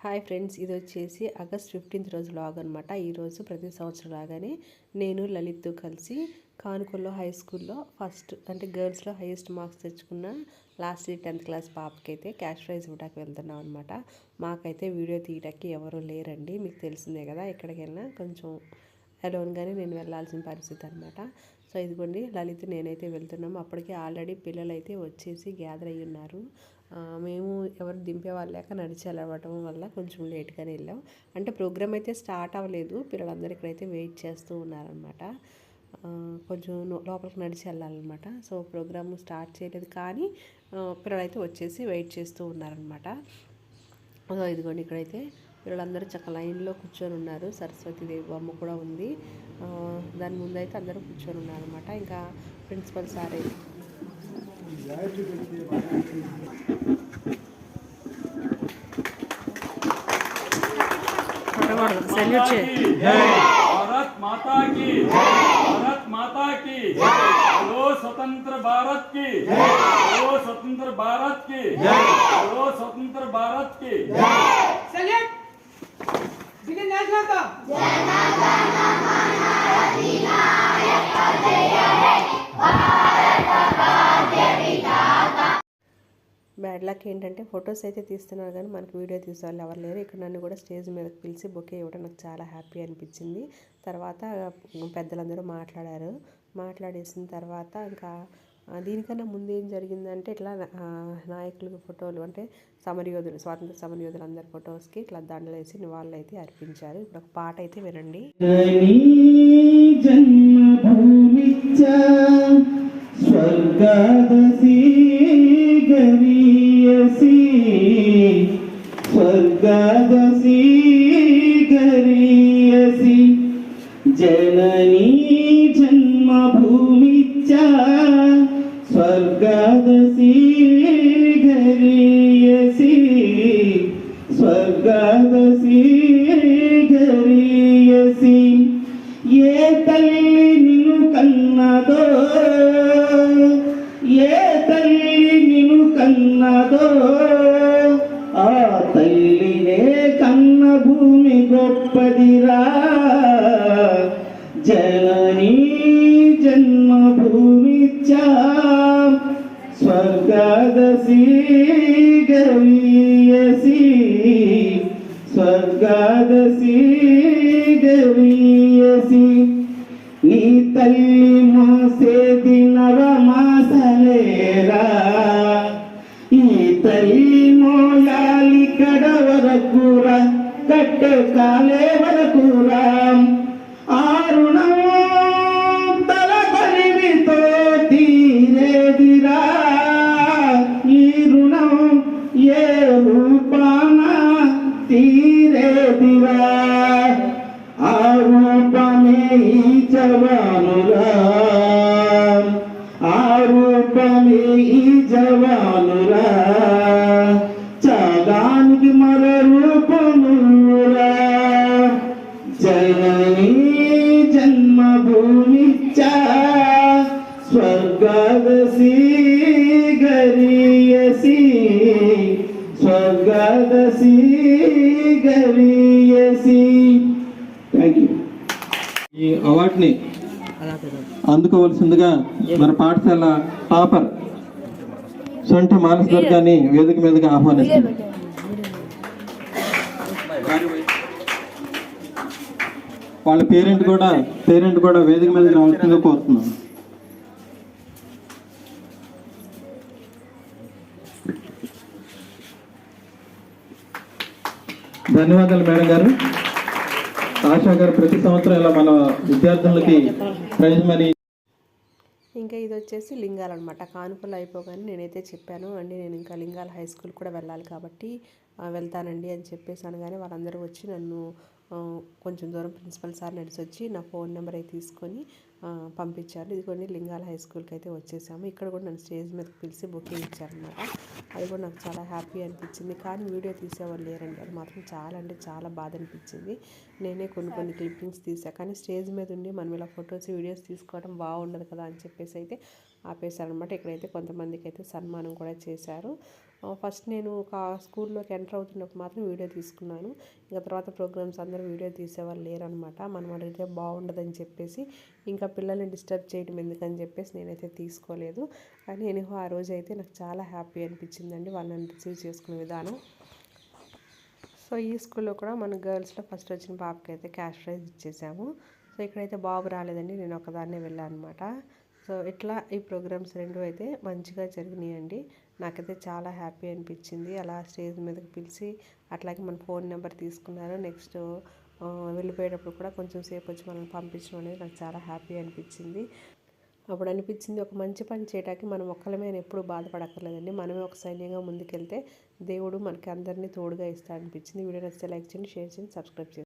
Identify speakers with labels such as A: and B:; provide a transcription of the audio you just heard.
A: Hi friends ఇది వచ్చేసి August fifteenth రోజు లాగ్ అనమాట ఈరోజు ప్రతి సంవత్సరం లాగానే నేను లలిత్తో కలిసి కానుకల్లో హై స్కూల్లో ఫస్ట్ అంటే గర్ల్స్లో హైయెస్ట్ మార్క్స్ తెచ్చుకున్న లాస్ట్ ఇయర్ టెన్త్ క్లాస్ పాపకైతే క్యాష్ ప్రైజ్ ఇవ్వడానికి వెళ్తున్నాం అనమాట మాకైతే వీడియో తీయడానికి ఎవరు లేరండి మీకు తెలిసిందే కదా ఎక్కడికి వెళ్ళినా కొంచెం అలోన్గానే నేను వెళ్ళాల్సిన పరిస్థితి అనమాట సో ఇదిగోండి లలిత్ నేనైతే వెళ్తున్నాము. అప్పటికే ఆల్రెడీ పిల్లలు అయితే వచ్చేసి గ్యాదర్ అయ్యి ఉన్నారు. మేము ఎవరు దింపే వాళ్ళు లేక నడిచి వెళ్ళవటం వల్ల కొంచెం లేట్గానే వెళ్ళాం. అంటే ప్రోగ్రామ్ అయితే స్టార్ట్ అవ్వలేదు. పిల్లలందరూ ఇక్కడైతే వెయిట్ చేస్తూ ఉన్నారనమాట కొంచెం లోపలికి నడిచి వెళ్ళాలన్నమాట. సో ప్రోగ్రామ్ స్టార్ట్ చేయలేదు కానీ పిల్లలైతే వచ్చేసి వెయిట్ చేస్తూ ఉన్నారనమాట ఇదిగోండి ఇక్కడైతే వీళ్ళందరూ చక్క లైన్లో కూర్చొని ఉన్నారు. సరస్వతీదేవి బొమ్మ కూడా ఉంది. దాని ముందైతే అందరూ కూర్చొని ఉన్నారు అనమాట ఇంకా ప్రిన్సిపల్ సార్.
B: కి మాతా స్వతంత్ర భారత్
C: స్వతంత్ర భారత్ స్వతంత్ర భారత్కి
A: బ్యాడ్ లక్ ఏంటంటే ఫొటోస్ అయితే తీస్తున్నారు కానీ మనకి వీడియో తీసే వాళ్ళు ఎవరు లేరు. ఇక్కడ నన్ను కూడా స్టేజ్ మీదకి పిలిచి బొకే ఇవ్వడం నాకు చాలా హ్యాపీ అనిపించింది. తర్వాత పెద్దలందరూ మాట్లాడారు. మాట్లాడేసిన తర్వాత ఇంకా దీనికన్నా ముందు ఏం జరిగిందంటే ఇట్లా నాయకుల ఫోటోలు అంటే సమరయోధులు స్వాతంత్ర సమరయోధులు అందరి ఫొటోస్కి ఇట్లా దండలు వేసి నివాళులు అయితే అర్పించారు. ఇప్పుడు ఒక పాట అయితే వినండి.
D: నీ స్వర్గాదసి గరీయసి స్వర్గాదసి స్వర్గాదసి గరీయసి స్వర్గాదసి గరీయసి ఏ తల్లి నిన్ను కన్నదో ఏ తల్లి నిన్ను కన్నదో ఆ తల్లినే కన్న భూమి గొప్పదిరా జననీ స్వర్గాదసి గరీయసి నీ తల్లి మోసేది నవమాసలేరా ఈ తల్లి మోయాలి కడ వరకురా కట్టె కాలే వరకురా. ఆరుణం తల తీరేదిరా. ఈ రుణం ఏ రూపాన తీరేదిరా ఆ రూపమే ఈ జవానురా. ఆ రూపమే ఈ జవానురా. చాగానికి మర రూపమురా జననీ జన్మభూమిచ్చా స్వర్గాదసి గరీయసి స్వర్గాదసి గరీయసి ఈ అవార్డుని అందుకోవలసిందిగా మన పాఠశాల టాపర్ సొంటి మానస్ దుర్గాన్ని వేదిక మీదుగా ఆహ్వానిస్తుంది వాళ్ళ పేరెంట్ కూడా పేరెంట్ కూడా వేదిక మీద రావాల్సిందిగా కోరుతున్నాను ధన్యవాదాలు మేడం గారు. ఆశా గారు ప్రతి సంవత్సరం ఇలా మన విద్యార్థులకి ప్రైజ్ మనీ
A: ఇంకా ఇది వచ్చేసి లింగాలు అనమాట కానుకలు అయిపోగానే నేనైతే చెప్పాను అండి నేను ఇంకా లింగాల హై స్కూల్ కూడా వెళ్ళాలి కాబట్టి వెళ్తానండి అని చెప్పేసి అనగానే వాళ్ళందరూ వచ్చి నన్ను కొంచెం దూరం ప్రిన్సిపల్ సార్ నడిచి వచ్చి నా ఫోన్ నెంబర్ అయితే తీసుకొని పంపించారు. ఇదిగోండి లింగాల హై స్కూల్కి అయితే వచ్చేసాము. ఇక్కడ కూడా నన్ను స్టేజ్ మీదకి పిలిచి బుకింగ్ ఇచ్చారనమాట అది కూడా నాకు చాలా హ్యాపీ అనిపించింది. కానీ వీడియో తీసేవాళ్ళు లేరండి. అది మాత్రం చాలా అంటే చాలా బాధ అనిపించింది. నేనే కొన్ని కొన్ని క్లిప్పింగ్స్ తీసా. కానీ స్టేజ్ మీద ఉండి మనం ఇలా ఫొటోస్ వీడియోస్ తీసుకోవడం బాగుండదు కదా అని చెప్పేసి అయితే ఆపేశారనమాట ఇక్కడైతే కొంతమందికి అయితే సన్మానం కూడా చేశారు. ఫస్ట్ నేను ఒక స్కూల్లోకి ఎంటర్ అవుతున్నప్పుడు మాత్రం వీడియో తీసుకున్నాను. ఇంకా తర్వాత ప్రోగ్రామ్స్ అందరూ వీడియో తీసేవాళ్ళు లేరనమాట మనం అడిగితే బాగుండదని చెప్పేసి ఇంకా పిల్లల్ని డిస్టర్బ్ చేయడం ఎందుకని చెప్పేసి నేనైతే తీసుకోలేదు. కానీ నేను ఆ రోజు అయితే నాకు చాలా హ్యాపీ అనిపించిందండి వాళ్ళని రిసీవ్ చేసుకునే విధానం. సో ఈ స్కూల్లో కూడా మన గర్ల్స్లో ఫస్ట్ వచ్చిన పాపకి అయితే క్యాష్ ప్రైజ్ ఇచ్చేసాము. సో ఇక్కడైతే బాబు రాలేదండి నేను ఒకదాన్నే వెళ్ళాను అనమాట సో ఇట్లా ఈ ప్రోగ్రామ్స్ రెండు అయితే మంచిగా జరిగినాయండి. నాకైతే చాలా హ్యాపీ అనిపించింది. అలా స్టేజ్ మీదకి పిలిచి అట్లాగే మన ఫోన్ నెంబర్ తీసుకున్నారు. నెక్స్ట్ వెళ్ళిపోయేటప్పుడు కూడా కొంచెం సేపు వచ్చి మనల్ని పంపించడం అనేది నాకు చాలా హ్యాపీ అనిపించింది. అప్పుడు అనిపించింది ఒక మంచి పని చేయడానికి మనం ఒక్కలమే అని ఎప్పుడు బాధపడక్కర్లేదండి. మనమే ఒక సైన్యంగా ముందుకెళ్తే దేవుడు మనకి అందరినీ తోడుగా ఇస్తా అనిపించింది వీడియో నచ్చితే లైక్ చేయండి షేర్ చేయండి సబ్స్క్రైబ్ చేయండి.